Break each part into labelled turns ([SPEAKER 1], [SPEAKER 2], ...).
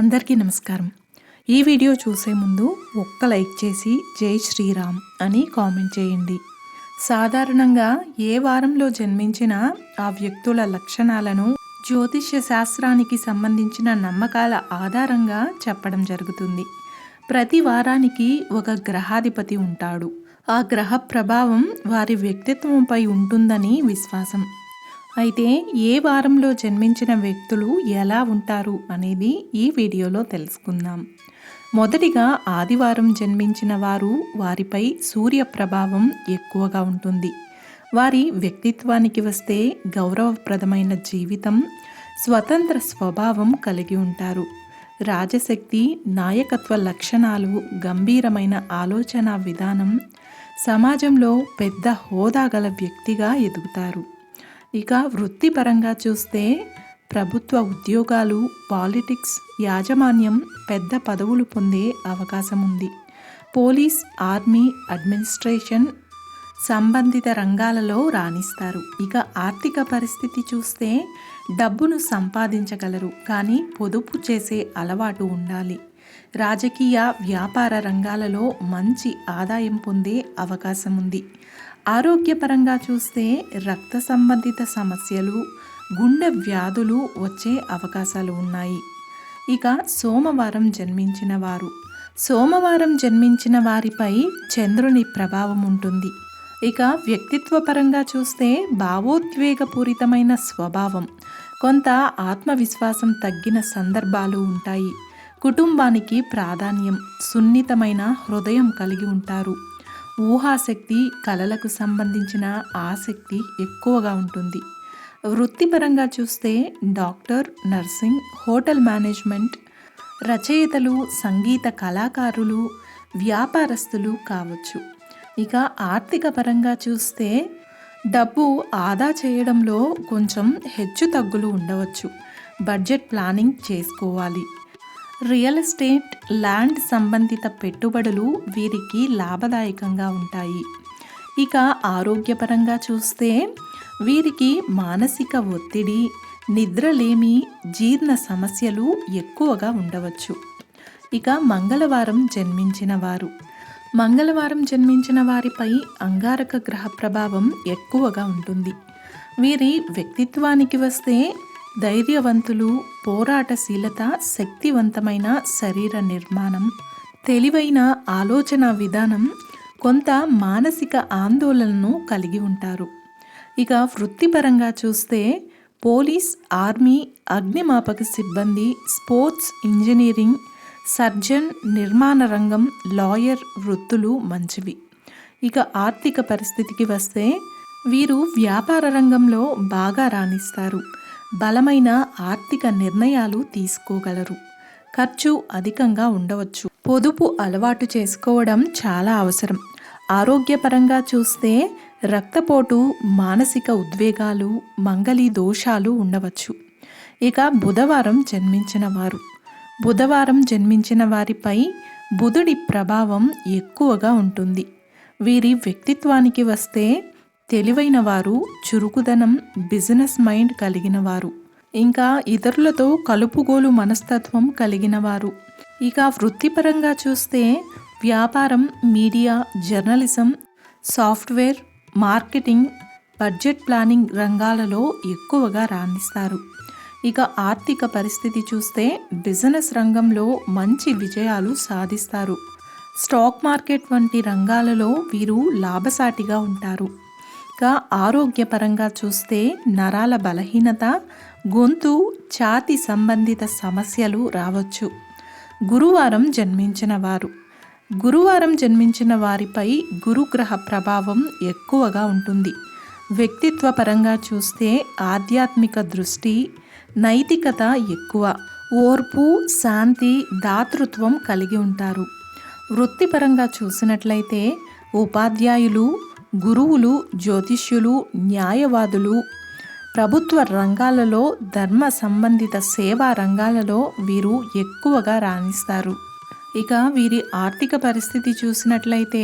[SPEAKER 1] అందరికీ నమస్కారం. ఈ వీడియో చూసే ముందు ఒక్క లైక్ చేసి జై శ్రీరామ్ అని కామెంట్ చేయండి. సాధారణంగా ఏ వారంలో జన్మించిన ఆ వ్యక్తుల లక్షణాలను జ్యోతిష్య శాస్త్రానికి సంబంధించిన నమ్మకాల ఆధారంగా చెప్పడం జరుగుతుంది. ప్రతి వారానికి ఒక గ్రహాధిపతి ఉంటాడు. ఆ గ్రహ ప్రభావం వారి వ్యక్తిత్వంపై ఉంటుందని విశ్వాసం. అయితే ఏ వారంలో జన్మించిన వ్యక్తులు ఎలా ఉంటారు అనేది ఈ వీడియోలో తెలుసుకుందాం. మొదటిగా ఆదివారం జన్మించిన వారు వారిపై సూర్య ప్రభావం ఎక్కువగా ఉంటుంది. వారి వ్యక్తిత్వానికి వస్తే గౌరవప్రదమైన జీవితం స్వతంత్ర స్వభావం కలిగి ఉంటారు. రాజశక్తి నాయకత్వ లక్షణాలు గంభీరమైన ఆలోచన విధానం సమాజంలో పెద్ద హోదా గల వ్యక్తిగా ఎదుగుతారు. ఇక వృత్తిపరంగా చూస్తే ప్రభుత్వ ఉద్యోగాలు పాలిటిక్స్ యాజమాన్యం పెద్ద పదవులు పొందే అవకాశం ఉంది పోలీస్ ఆర్మీ అడ్మినిస్ట్రేషన్ సంబంధిత రంగాలలో రాణిస్తారు. ఇక ఆర్థిక పరిస్థితి చూస్తే డబ్బును సంపాదించగలరు కానీ పొదుపు చేసే అలవాటు ఉండాలి. రాజకీయ వ్యాపార రంగాలలో మంచి ఆదాయం పొందే అవకాశం ఉంది ఆరోగ్యపరంగా చూస్తే రక్త సంబంధిత సమస్యలు గుండె వ్యాధులు వచ్చే అవకాశాలు ఉన్నాయి. ఇక సోమవారం జన్మించిన వారు. సోమవారం జన్మించిన వారిపై చంద్రుని ప్రభావం ఉంటుంది. ఇక వ్యక్తిత్వపరంగా చూస్తే భావోద్వేగపూరితమైన స్వభావం కొంత ఆత్మవిశ్వాసం తగ్గిన సందర్భాలు ఉంటాయి. కుటుంబానికి ప్రాధాన్యం సున్నితమైన హృదయం కలిగి ఉంటారు. ఊహాశక్తి కళలకు సంబంధించిన ఆసక్తి ఎక్కువగా ఉంటుంది. వృత్తిపరంగా చూస్తే డాక్టర్ నర్సింగ్ హోటల్ మేనేజ్మెంట్ రచయితలు సంగీత కళాకారులు వ్యాపారస్తులు కావచ్చు. ఇక ఆర్థిక పరంగా చూస్తే డబ్బు ఆదా చేయడంలో కొంచెం హెచ్చు తగ్గులు ఉండవచ్చు. బడ్జెట్ ప్లానింగ్ చేసుకోవాలి. రియల్ ఎస్టేట్ ల్యాండ్ సంబంధిత పెట్టుబడులు వీరికి లాభదాయకంగా ఉంటాయి. ఇక ఆరోగ్యపరంగా చూస్తే వీరికి మానసిక ఒత్తిడి నిద్రలేమి జీర్ణ సమస్యలు ఎక్కువగా ఉండవచ్చు. ఇక మంగళవారం జన్మించిన వారు. మంగళవారం జన్మించిన వారిపై అంగారక గ్రహ ప్రభావం ఎక్కువగా ఉంటుంది. వీరి వ్యక్తిత్వానికి వస్తే ధైర్యవంతులు పోరాటశీలత శక్తివంతమైన శరీర నిర్మాణం తెలివైన ఆలోచన విధానం కొంత మానసిక ఆందోళనను కలిగి ఉంటారు. ఇక వృత్తిపరంగా చూస్తే పోలీస్ ఆర్మీ అగ్నిమాపక సిబ్బంది స్పోర్ట్స్ ఇంజనీరింగ్ సర్జన్ నిర్మాణ రంగం లాయర్ వృత్తులు మంచివి. ఇక ఆర్థిక పరిస్థితికి వస్తే వీరు వ్యాపార రంగంలో బాగా రాణిస్తారు. బలమైన ఆర్థిక నిర్ణయాలు తీసుకోగలరు. ఖర్చు అధికంగా ఉండవచ్చు. పొదుపు అలవాటు చేసుకోవడం చాలా అవసరం. ఆరోగ్యపరంగా చూస్తే రక్తపోటు మానసిక ఉద్వేగాలు మంగళి దోషాలు ఉండవచ్చు. ఇక బుధవారం జన్మించిన వారు. బుధవారం జన్మించిన వారిపై బుధుడి ప్రభావం ఎక్కువగా ఉంటుంది. వీరి వ్యక్తిత్వానికి వస్తే తెలివైన వారు చురుకుదనం బిజినెస్ మైండ్ కలిగిన వారు ఇంకా ఇతరులతో కలుపుగోలు మనస్తత్వం కలిగిన వారు ఇక వృత్తిపరంగా చూస్తే వ్యాపారం media journalism software marketing budget planning రంగాలలో ఎక్కువగా రాణిస్తారు. ఇక ఆర్థిక పరిస్థితి చూస్తే బిజినెస్ రంగంలో మంచి విజయాలు సాధిస్తారు. స్టాక్ మార్కెట్ వంటి రంగాలలో వీరు లాభసాటిగా ఉంటారు. ఇక ఆరోగ్యపరంగా చూస్తే నరాల బలహీనత గొంతు ఛాతి సంబంధిత సమస్యలు రావచ్చు. గురువారం జన్మించిన వారు. గురువారం జన్మించిన వారిపై గురుగ్రహ ప్రభావం ఎక్కువగా ఉంటుంది. వ్యక్తిత్వ పరంగా చూస్తే ఆధ్యాత్మిక దృష్టి నైతికత ఎక్కువ. ఓర్పు శాంతి దాతృత్వం కలిగి ఉంటారు. వృత్తిపరంగా చూసినట్లయితే ఉపాధ్యాయులు గురువులు జ్యోతిష్యులు న్యాయవాదులు ప్రభుత్వ రంగాలలో ధర్మ సంబంధిత సేవా రంగాలలో వీరు ఎక్కువగా రాణిస్తారు. ఇక వీరి ఆర్థిక పరిస్థితి చూసినట్లయితే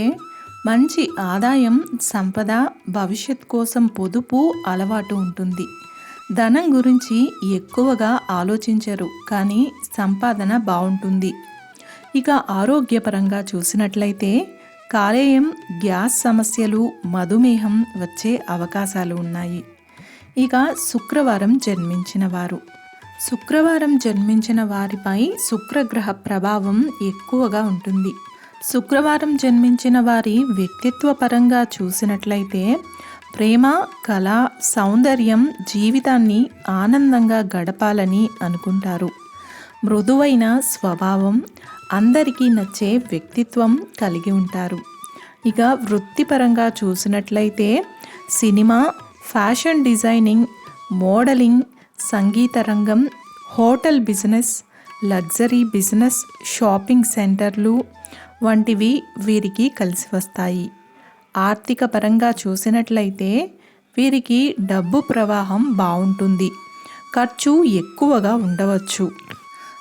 [SPEAKER 1] మంచి ఆదాయం సంపద భవిష్యత్ కోసం పొదుపు అలవాటు ఉంటుంది. ధనం గురించి ఎక్కువగా ఆలోచించరు కానీ సంపాదన బాగుంటుంది ఇక ఆరోగ్యపరంగా చూసినట్లయితే కాలేయం గ్యాస్ సమస్యలు మధుమేహం వచ్చే అవకాశాలు ఉన్నాయి. ఇక శుక్రవారం జన్మించిన వారు. శుక్రవారం జన్మించిన వారిపై శుక్రగ్రహ ప్రభావం ఎక్కువగా ఉంటుంది. శుక్రవారం జన్మించిన వారి వ్యక్తిత్వ పరంగా చూసినట్లయితే ప్రేమ కళ సౌందర్యం జీవితాన్ని ఆనందంగా గడపాలని అనుకుంటారు. మృదువైన స్వభావం అందరికీ నచ్చే వ్యక్తిత్వం కలిగి ఉంటారు. ఇక వృత్తిపరంగా చూసినట్లయితే సినిమా ఫ్యాషన్ డిజైనింగ్ మోడలింగ్ సంగీత రంగం hotel business luxury business shopping సెంటర్లు వంటివి వీరికి కలిసి వస్తాయి. ఆర్థిక పరంగా చూసినట్లయితే వీరికి డబ్బు ప్రవాహం బాగుంటుంది ఖర్చు ఎక్కువగా ఉండవచ్చు.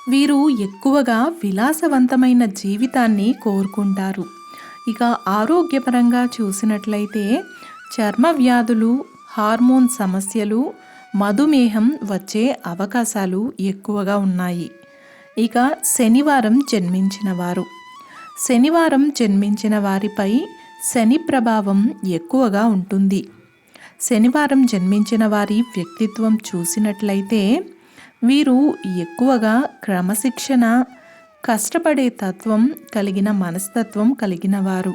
[SPEAKER 1] వీరు ఎక్కువగా విలాసవంతమైన జీవితాన్ని కోరుకుంటారు. ఇక ఆరోగ్యపరంగా చూసినట్లయితే చర్మ వ్యాధులు హార్మోన్ సమస్యలు మధుమేహం వచ్చే అవకాశాలు ఎక్కువగా ఉన్నాయి. ఇక శనివారం జన్మించిన వారు. శనివారం జన్మించిన వారిపై శని ప్రభావం ఎక్కువగా ఉంటుంది. శనివారం జన్మించిన వారి వ్యక్తిత్వం చూసినట్లయితే వీరు ఎక్కువగా క్రమశిక్షణ కష్టపడే తత్వం కలిగిన మనస్తత్వం కలిగిన వారు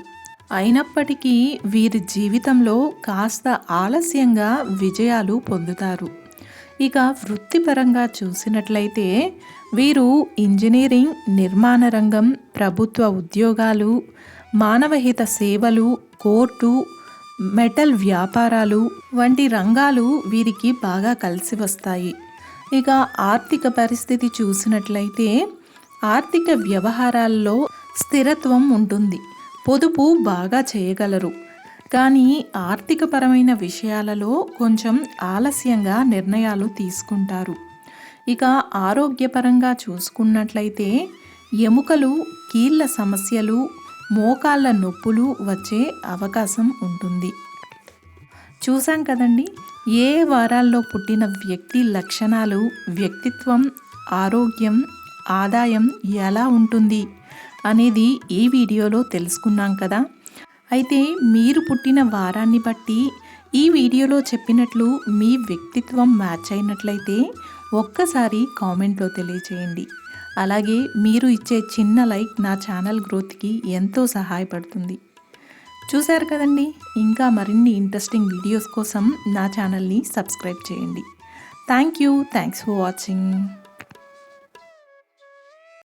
[SPEAKER 1] అయినప్పటికీ వీరి జీవితంలో కాస్త ఆలస్యంగా విజయాలు పొందుతారు. ఇక వృత్తిపరంగా చూసినట్లయితే వీరు ఇంజనీరింగ్ నిర్మాణ రంగం ప్రభుత్వ ఉద్యోగాలు మానవహిత సేవలు కోర్టు మెటల్ వ్యాపారాలు వంటి రంగాలు వీరికి బాగా కలిసి వస్తాయి. ఇక ఆర్థిక పరిస్థితి చూసినట్లయితే ఆర్థిక వ్యవహారాల్లో స్థిరత్వం ఉంటుంది. పొదుపు బాగా చేయగలరు. కానీ ఆర్థికపరమైన విషయాలలో కొంచెం ఆలస్యంగా నిర్ణయాలు తీసుకుంటారు. ఇక ఆరోగ్యపరంగా చూసుకున్నట్లయితే ఎముకలు కీళ్ళ సమస్యలు మోకాళ్ళ నొప్పులు వచ్చే అవకాశం ఉంటుంది. చూసాం కదండి? ఏ వారాల్లో పుట్టిన వ్యక్తి లక్షణాలు వ్యక్తిత్వం ఆరోగ్యం ఆదాయం ఎలా ఉంటుంది అనేది ఈ వీడియోలో తెలుసుకున్నాం కదా. అయితే మీరు పుట్టిన వారాన్ని బట్టి ఈ వీడియోలో చెప్పినట్లు మీ వ్యక్తిత్వం మ్యాచ్ అయినట్లయితే ఒక్కసారి కామెంట్లో తెలియచేయండి. అలాగే మీరు ఇచ్చే చిన్న లైక్ నా ఛానల్ గ్రోత్కి ఎంతో సహాయపడుతుంది. చూశారు కదండి? ఇంకా మరిన్ని ఇంట్రెస్టింగ్ వీడియోస్ కోసం నా ఛానల్ని సబ్స్క్రైబ్ చేయండి. Thank you thanks for watching